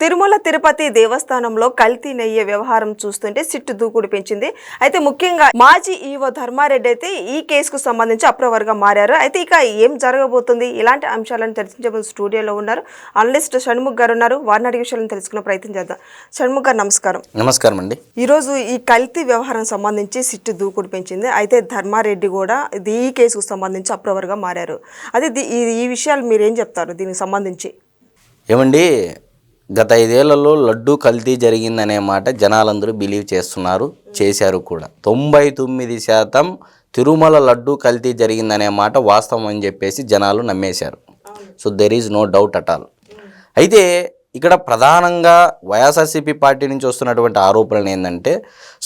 తిరుమల తిరుపతి దేవస్థానంలో కల్తీ నెయ్యి వ్యవహారం చూస్తుంటే సిట్టు దూకుడు పెంచింది. అయితే ముఖ్యంగా మాజీ ఈవో ధర్మారెడ్డి అయితే ఈ కేసుకు సంబంధించి అప్రవర్గా మారారు. అయితే ఇక ఏం జరగబోతుంది? ఇలాంటి అంశాలను చర్చించబోతున్న స్టూడియోలో ఉన్నారు. అనలిస్ట్ షణ్ముఖ్ గారు ఉన్నారు. వారిని అడిగే విషయాలను తెలుసుకునే ప్రయత్నం చేద్దాం. షణ్ముఖ్ గారు నమస్కారం. నమస్కారం అండి. ఈరోజు ఈ కల్తీ వ్యవహారం సంబంధించి సిట్టు దూకుడు పెంచింది. అయితే ధర్మారెడ్డి కూడా ఇది ఈ కేసుకు సంబంధించి అప్రవర్గా మారారు. అదే ఈ ఈ విషయాలు మీరు ఏం చెప్తారు దీనికి సంబంధించి? ఏమండి గత ఐదేళ్ళలో లడ్డు కల్తీ జరిగిందనే మాట జనాలందరూ బిలీవ్ చేస్తున్నారు చేశారు కూడా. తొంభై తొమ్మిది శాతం తిరుమల లడ్డు కల్తీ జరిగిందనే మాట వాస్తవం అని చెప్పేసి జనాలు నమ్మేశారు. So there is no doubt at all అయితే ఇక్కడ ప్రధానంగా వైఎస్ఆర్సీపీ పార్టీ నుంచి వస్తున్నటువంటి ఆరోపణలు ఏంటంటే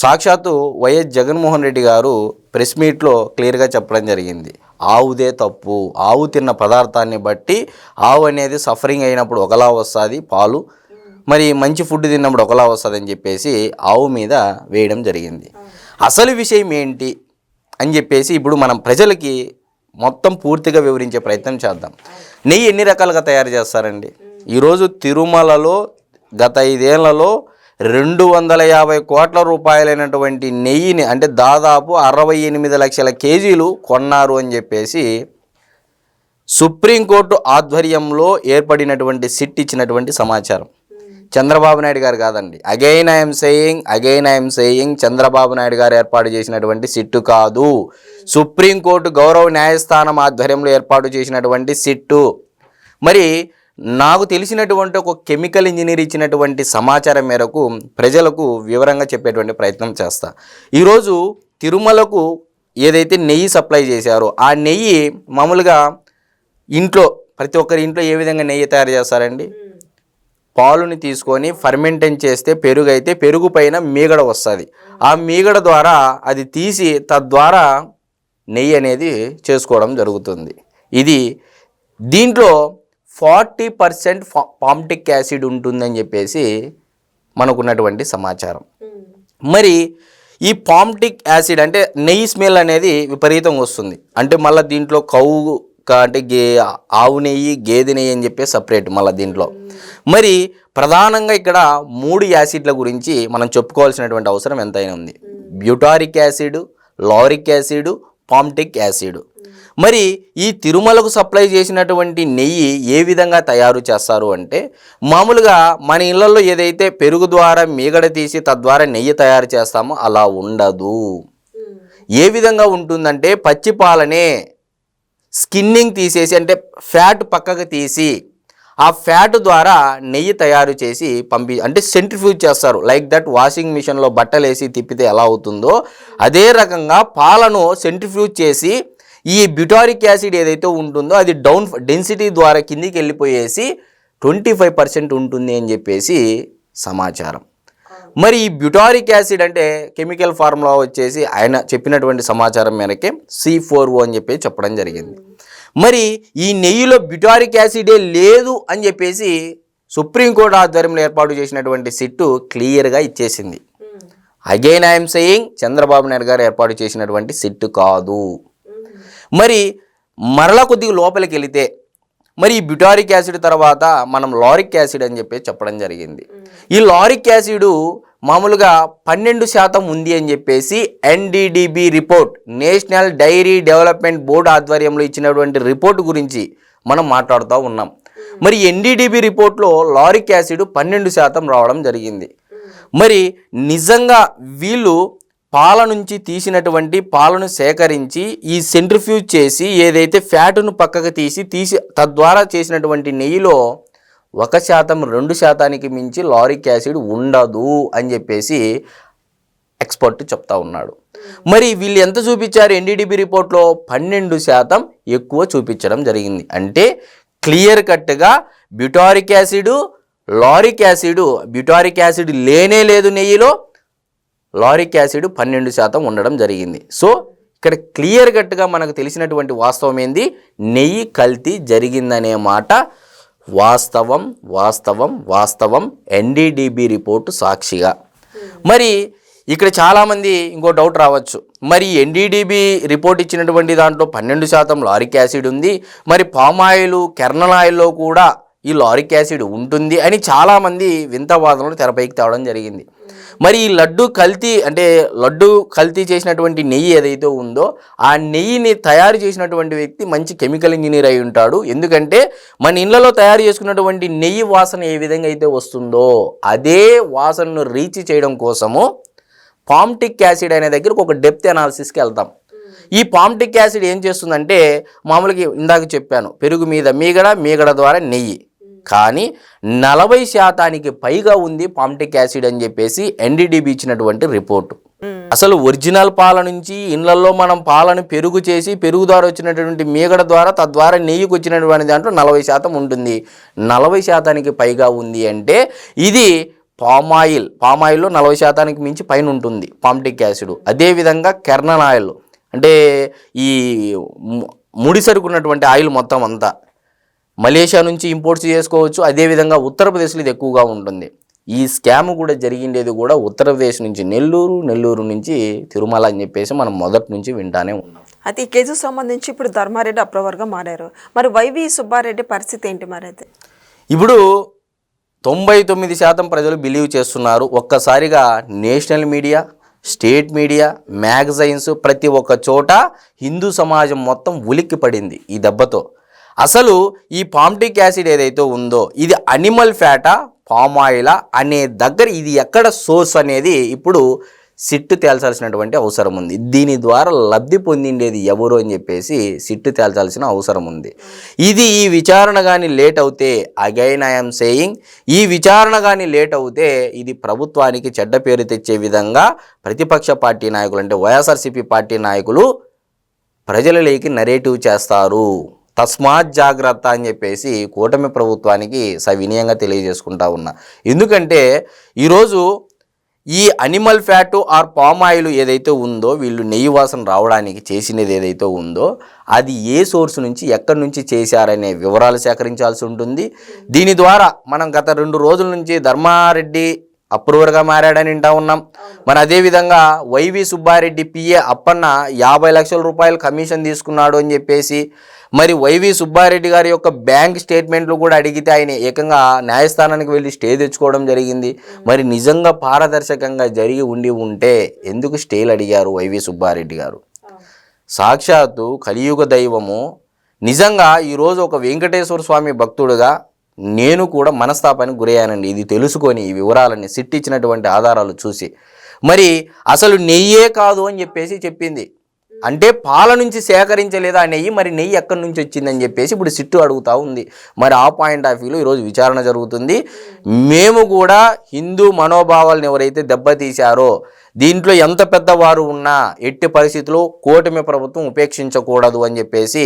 సాక్షాత్తు వైఎస్ జగన్మోహన్ రెడ్డి గారు ప్రెస్ మీట్లో క్లియర్గా చెప్పడం జరిగింది. ఆవుదే తప్పు. ఆవు తిన్న పదార్థాన్ని బట్టి ఆవు అనేది సఫరింగ్ అయినప్పుడు ఒకలా వస్తుంది పాలు. మరి మంచి ఫుడ్ తిన్నప్పుడు ఒకలా వస్తుంది అని చెప్పేసి ఆవు మీద వేయడం జరిగింది. అసలు విషయం ఏంటి అని చెప్పేసి ఇప్పుడు మనం ప్రజలకి మొత్తం పూర్తిగా వివరించే ప్రయత్నం చేద్దాం. నెయ్యి ఎన్ని రకాలుగా తయారు చేస్తారండి? ఈరోజు తిరుమలలో గత ఐదేళ్ళలో రెండు వందల యాభై కోట్ల రూపాయలైనటువంటి నెయ్యిని అంటే దాదాపు అరవై ఎనిమిది లక్షల కేజీలు కొన్నారు అని చెప్పేసి సుప్రీంకోర్టు ఆధ్వర్యంలో ఏర్పడినటువంటి సిట్ ఇచ్చినటువంటి సమాచారం. చంద్రబాబు నాయుడు గారు కాదండి. Again I'm saying again I'm saying Chandrababu Naidu garu ఏర్పాటు చేసినటువంటి సిట్టు కాదు. సుప్రీంకోర్టు గౌరవ న్యాయస్థానం ఆధ్వర్యంలో ఏర్పాటు చేసినటువంటి సిట్టు. మరి నాకు తెలిసినటువంటి ఒక కెమికల్ ఇంజనీర్ ఇచ్చినటువంటి సమాచారం మేరకు ప్రజలకు వివరంగా చెప్పేటువంటి ప్రయత్నం చేస్తా. ఈరోజు తిరుమలకు ఏదైతే నెయ్యి సప్లై చేశారో ఆ నెయ్యి మామూలుగా ఇంట్లో ప్రతి ఒక్కరి ఇంట్లో ఏ విధంగా నెయ్యి తయారు చేస్తారండి? పాలుని తీసుకొని ఫర్మెంటన్ చేస్తే పెరుగు అయితే పెరుగు పైన మీగడ వస్తుంది. ఆ మీగడ ద్వారా అది తీసి తద్వారా నెయ్యి అనేది చేసుకోవడం జరుగుతుంది. ఇది దీంట్లో ఫార్టీ పర్సెంట్ పాంటిక్ యాసిడ్ ఉంటుందని చెప్పేసి మనకున్నటువంటి సమాచారం. మరి ఈ పాంటిక్ యాసిడ్ అంటే నెయ్యి స్మెల్ అనేది విపరీతంగా వస్తుంది. అంటే మళ్ళీ దీంట్లో కౌ అంటే గే ఆవు నెయ్యి గేదె నెయ్యి అని చెప్పి సపరేట్ మళ్ళీ దీంట్లో. మరి ప్రధానంగా ఇక్కడ మూడు యాసిడ్ల గురించి మనం చెప్పుకోవాల్సినటువంటి అవసరం ఎంతైనా ఉంది. Butyric acid lauric acid palmitic acid. మరి ఈ తిరుమలకు సప్లై చేసినటువంటి నెయ్యి ఏ విధంగా తయారు చేస్తారు అంటే మామూలుగా మన ఇళ్ళలో ఏదైతే పెరుగు ద్వారా మీగడ తీసి తద్వారా నెయ్యి తయారు చేస్తామో అలా ఉండదు. ఏ విధంగా ఉంటుందంటే పచ్చి పాలనే స్కిన్నింగ్ తీసేసి అంటే ఫ్యాట్ పక్కకు తీసి ఆ ఫ్యాట్ ద్వారా నెయ్యి తయారు చేసి పంపి అంటే సెంట్రిఫ్యూజ్ చేస్తారు. లైక్ దట్ వాషింగ్ మిషన్లో బట్టలు వేసి తిప్పితే ఎలా అవుతుందో. అదే రకంగా పాలను సెంట్రిఫ్యూజ్ చేసి ఈ బ్యూటారిక్ యాసిడ్ ఏదైతే ఉంటుందో అది డౌన్ డెన్సిటీ ద్వారా కిందికి వెళ్ళిపోయేసి ట్వంటీ ఫైవ్ పర్సెంట్ ఉంటుంది అని చెప్పేసి సమాచారం. మరి ఈ బ్యూటారిక్ యాసిడ్ అంటే కెమికల్ ఫార్ములా వచ్చేసి ఆయన చెప్పినటువంటి సమాచారం మేరకే సి ఫోర్ ఓ అని చెప్పి చెప్పడం జరిగింది. మరి ఈ నెయ్యిలో బ్యూటారిక్ యాసిడే లేదు అని చెప్పేసి సుప్రీంకోర్టు ఆధ్వర్యంలో ఏర్పాటు చేసినటువంటి సిట్టు క్లియర్గా ఇచ్చేసింది. Again I'm saying Chandrababu Naidu garu ఏర్పాటు చేసినటువంటి సిట్టు కాదు. మరి మరలా కొద్దిగా లోపలికి వెళితే మరి ఈ బ్యూటారిక్ యాసిడ్ తర్వాత మనం లారిక్ యాసిడ్ అని చెప్పి చెప్పడం జరిగింది. ఈ లారిక్ యాసిడ్ మామూలుగా పన్నెండు శాతం ఉంది అని చెప్పేసి NDDB report National Dairy Development Board ఆధ్వర్యంలో ఇచ్చినటువంటి రిపోర్ట్ గురించి మనం మాట్లాడుతూ ఉన్నాం. మరి ఎన్డీడీబీ రిపోర్ట్లో లారిక్ యాసిడ్ పన్నెండు శాతం రావడం జరిగింది. మరి నిజంగా వీళ్ళు పాల నుంచి తీసినటువంటి పాలను సేకరించి ఈ సెంట్రిఫ్యూజ్ చేసి ఏదైతే ఫ్యాటును పక్కకు తీసి తీసి తద్వారా చేసినటువంటి నెయ్యిలో ఒక శాతం రెండు శాతానికి మించి లారిక్ యాసిడ్ ఉండదు అని చెప్పేసి ఎక్స్పర్ట్ చెప్తా ఉన్నాడు. మరి వీళ్ళు ఎంత చూపించారు? ఎన్డీడీబీ రిపోర్ట్లో పన్నెండు శాతం ఎక్కువ చూపించడం జరిగింది. అంటే క్లియర్ కట్గా butyric acid lauric acid butyric acid లేనే లేదు నెయ్యిలో లారిక్ యాసిడ్ పన్నెండు శాతం ఉండడం జరిగింది. సో ఇక్కడ క్లియర్ కట్గా మనకు తెలిసినటువంటి వాస్తవం ఏంది? నెయ్యి కల్తీ జరిగిందనే మాట వాస్తవం వాస్తవం వాస్తవం ఎన్డీడీబీ రిపోర్టు సాక్షిగా. మరి ఇక్కడ చాలామంది ఇంకో డౌట్ రావచ్చు. మరి ఎన్డీడీబీ రిపోర్ట్ ఇచ్చినటువంటి దాంట్లో పన్నెండు శాతం లారిక్ యాసిడ్ ఉంది. మరి పామాయిల్ కెర్నల్ ఆయిల్లో కూడా ఈ లారిక్ యాసిడ్ ఉంటుంది అని చాలామంది వింత వాదనలు తెరపైకి తేవడం జరిగింది. మరి ఈ లడ్డు కల్తీ అంటే లడ్డు కల్తీ చేసినటువంటి నెయ్యి ఏదైతే ఉందో ఆ నెయ్యిని తయారు చేసినటువంటి వ్యక్తి మంచి కెమికల్ ఇంజనీర్ అయి ఉంటాడు. ఎందుకంటే మన ఇళ్ళలో తయారు చేసుకున్నటువంటి నెయ్యి వాసన ఏ విధంగా అయితే వస్తుందో అదే వాసనను రీచ్ చేయడం కోసము పామ్టిక్ యాసిడ్ అనే దగ్గరకు ఒక డెప్త్ అనాలిసిస్కి వెళ్తాం. ఈ పామ్టిక్ యాసిడ్ ఏం చేస్తుందంటే మామూలుగా ఇందాక చెప్పాను పెరుగు మీద మీగడ మీగడ ద్వారా నెయ్యి. కానీ నలభై శాతానికి పైగా ఉంది పామ్టిక్ యాసిడ్ అని చెప్పేసి ఎన్డీడీబీ ఇచ్చినటువంటి రిపోర్టు. అసలు ఒరిజినల్ పాల నుంచి ఇళ్ళలో మనం పాలను పెరుగు చేసి పెరుగు ద్వారా వచ్చినటువంటి మీగడ ద్వారా తద్వారా నెయ్యికి వచ్చినటువంటి దాంట్లో నలభై శాతం ఉంటుంది. నలభై శాతానికి పైగా ఉంది అంటే ఇది పామాయిల్ పామాయిల్లో నలభై శాతానికి మించి పైన ఉంటుంది పామ్టిక్ యాసిడ్. అదేవిధంగా కెర్నల్ ఆయిల్. అంటే ఈ ము- ముడి సరుకున్నటువంటి ఆయిల్ మొత్తం అంతా. మలేషియా నుంచి ఇంపోర్ట్స్ చేసుకోవచ్చు. అదేవిధంగా ఉత్తరప్రదేశ్లో ఇది ఎక్కువగా ఉంటుంది. ఈ స్కామ్ కూడా జరిగిండేది కూడా ఉత్తరప్రదేశ్ నుంచి నెల్లూరు నెల్లూరు నుంచి తిరుమల అని చెప్పేసి మనం మొదటి నుంచి వింటానే ఉన్నాం. అయితే ఈ కేసుకు సంబంధించి ఇప్పుడు ధర్మారెడ్డి అప్రవర్గా మారారు. మరి వైవి సుబ్బారెడ్డి పరిస్థితి ఏంటి మరి అయితే? ఇప్పుడు తొంభై తొమ్మిది శాతం ప్రజలు బిలీవ్ చేస్తున్నారు. ఒక్కసారిగా national media state media magazines ప్రతి ఒక్క చోట హిందూ సమాజం మొత్తం ఉలిక్కి పడింది ఈ దెబ్బతో. అసలు ఈ పామ్టిక్ యాసిడ్ ఏదైతే ఉందో ఇది అనిమల్ ఫ్యాటా పామ్ ఆయిలా అనే దగ్గర ఇది ఎక్కడ సోర్స్ అనేది ఇప్పుడు సిట్టు తేల్చాల్సినటువంటి అవసరం ఉంది. దీని ద్వారా లబ్ధి పొందిండేది ఎవరు అని చెప్పేసి సిట్టు తేల్చాల్సిన అవసరం ఉంది. ఇది ఈ విచారణ కానీ లేట్ అవుతే అగైన్ ఐఎమ్ సేయింగ్ ఈ విచారణ కానీ లేట్ అవుతే ఇది ప్రభుత్వానికి చెడ్డ పేరు తెచ్చే విధంగా ప్రతిపక్ష పార్టీ నాయకులు అంటే వైఎస్ఆర్సీపీ పార్టీ నాయకులు ప్రజలలోకి నరేటివ్ చేస్తారు. తస్మాత్ జాగ్రత్త అని చెప్పేసి కూటమి ప్రభుత్వానికి సవినయంగా తెలియజేసుకుంటా ఉన్నా. ఎందుకంటే ఈరోజు ఈ animal fat or palm oil ఏదైతే ఉందో వీళ్ళు నెయ్యి వాసన రావడానికి చేసినది ఏదైతే ఉందో అది ఏ సోర్స్ నుంచి ఎక్కడి నుంచి చేశారనే వివరాలు సేకరించాల్సి ఉంటుంది. దీని ద్వారా మనం గత రెండు రోజుల నుంచి ధర్మారెడ్డి అప్రూవర్గా మారాడని వింటా ఉన్నాం. మరి అదేవిధంగా వైవి సుబ్బారెడ్డి పిఏ అప్పన్న యాభై లక్షల రూపాయలు కమిషన్ తీసుకున్నాడు అని చెప్పేసి మరి వైవి సుబ్బారెడ్డి గారి యొక్క బ్యాంక్ స్టేట్మెంట్లు కూడా అడిగితే ఆయన ఏకంగా న్యాయస్థానానికి వెళ్ళి స్టే తెచ్చుకోవడం జరిగింది. మరి నిజంగా పారదర్శకంగా జరిగి ఉండి ఉంటే ఎందుకు స్టేలు అడిగారు వైవి సుబ్బారెడ్డి గారు? సాక్షాత్తు కలియుగ దైవము. నిజంగా ఈరోజు ఒక వెంకటేశ్వర స్వామి భక్తుడుగా నేను కూడా మనస్తాపానికి గురయ్యానండి. ఇది తెలుసుకొని ఈ వివరాలన్నీ సిట్టిచ్చినటువంటి ఆధారాలు చూసి. మరి అసలు నెయ్యే కాదు అని చెప్పేసి చెప్పింది. అంటే పాల నుంచి సేకరించలేదా ఆ నెయ్యి? మరి నెయ్యి ఎక్కడి నుంచి వచ్చిందని చెప్పేసి ఇప్పుడు సిట్టు అడుగుతా ఉంది. మరి ఆ పాయింట్ ఆఫ్ వ్యూలో ఈరోజు విచారణ జరుగుతుంది. మేము కూడా హిందూ మనోభావాలను ఎవరైతే దెబ్బతీశారో దీంట్లో ఎంత పెద్దవారు ఉన్నా ఎట్టి పరిస్థితుల్లో కూటమి ప్రభుత్వం ఉపేక్షించకూడదు అని చెప్పేసి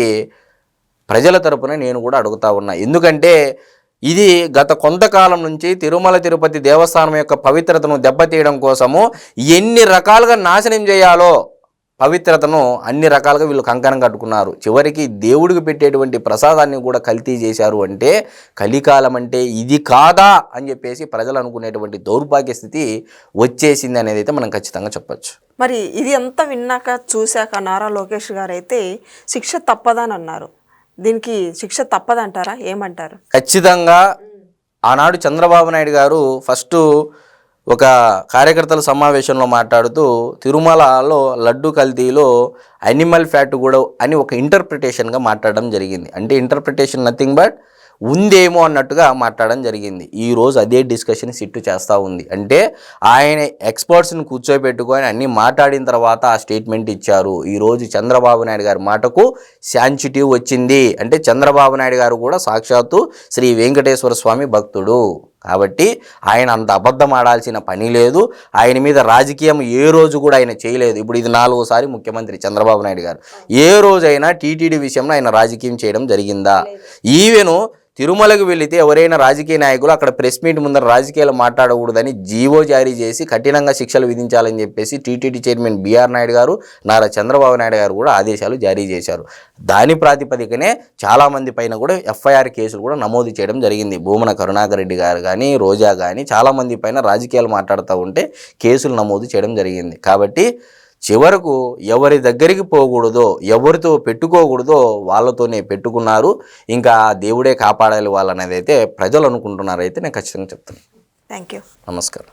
ప్రజల తరపున నేను కూడా అడుగుతా ఉన్నా. ఎందుకంటే ఇది గత కొంతకాలం నుంచి తిరుమల తిరుపతి దేవస్థానం యొక్క పవిత్రతను దెబ్బతీయడం కోసము ఎన్ని రకాలుగా నాశనం చేయాలో పవిత్రతను అన్ని రకాలుగా వీళ్ళు కంకణం కట్టుకున్నారు. చివరికి దేవుడికి పెట్టేటువంటి ప్రసాదాన్ని కూడా కల్తీ చేశారు అంటే కలికాలం అంటే ఇది కాదా అని చెప్పేసి ప్రజలు అనుకునేటువంటి దౌర్భాగ్య స్థితి వచ్చేసింది అనేది అయితే మనం ఖచ్చితంగా చెప్పచ్చు. మరి ఇది అంతా విన్నాక చూశాక నారా లోకేష్ గారు అయితే శిక్ష తప్పదని అన్నారు దీనికి శిక్ష తప్పదంటారా? ఏమంటారు? ఖచ్చితంగా ఆనాడు చంద్రబాబు నాయుడు గారు ఫస్ట్ ఒక కార్యకర్తల సమావేశంలో మాట్లాడుతూ తిరుమలలో లడ్డు కల్తీలో అనిమల్ ఫ్యాట్ కూడా అని ఒక ఇంటర్ప్రిటేషన్గా మాట్లాడడం జరిగింది. అంటే ఇంటర్ప్రిటేషన్ నథింగ్ బట్ ఉందేమో అన్నట్టుగా మాట్లాడడం జరిగింది. ఈరోజు అదే డిస్కషన్ సిట్టు చేస్తూ ఉంది. అంటే ఆయన ఎక్స్పర్ట్స్ని కూర్చోబెట్టుకొని అన్ని మాట్లాడిన తర్వాత ఆ స్టేట్మెంట్ ఇచ్చారు. ఈరోజు చంద్రబాబు నాయుడు గారి మాటకు శాంచిటివ్ వచ్చింది. అంటే చంద్రబాబు నాయుడు గారు కూడా సాక్షాత్తు శ్రీ వెంకటేశ్వర స్వామి భక్తుడు. కాబట్టి ఆయన అంత అబద్ధం ఆడాల్సిన పని లేదు. ఆయన మీద రాజకీయం ఏ రోజు కూడా ఆయన చేయలేదు. ఇప్పుడు ఇది నాలుగోసారి ముఖ్యమంత్రి చంద్రబాబు నాయుడు గారు. ఏ రోజైనా టీటీడీ విషయంలో ఆయన రాజకీయం చేయడం జరిగిందా? ఈవెను తిరుమలకు వెళితే ఎవరైనా రాజకీయ నాయకులు అక్కడ ప్రెస్ మీట్ ముందర రాజకీయాలు మాట్లాడకూడదని జీవో జారీ చేసి కఠినంగా శిక్షలు విధించాలని చెప్పేసి టీటీడీ చైర్మన్ బీఆర్ నాయుడు గారు నారా చంద్రబాబు నాయుడు గారు కూడా ఆదేశాలు జారీ చేశారు. దాని ప్రాతిపదికనే చాలామంది పైన కూడా ఎఫ్ఐఆర్ కేసులు కూడా నమోదు చేయడం జరిగింది. భూమన కరుణాకర్ రెడ్డి గారు కానీ కానీ రోజా కానీ చాలామంది పైన రాజకీయాలు మాట్లాడుతూ ఉంటే కేసులు నమోదు చేయడం జరిగింది. కాబట్టి చివరకు ఎవరి దగ్గరికి పోకూడదో ఎవరితో పెట్టుకోకూడదో వాళ్ళతోనే పెట్టుకున్నారు. ఇంకా దేవుడే కాపాడాలి వాళ్ళనేది అయితే ప్రజలు అనుకుంటున్నారు అయితే నేను ఖచ్చితంగా చెప్తాను థ్యాంక్ యూ నమస్కారం.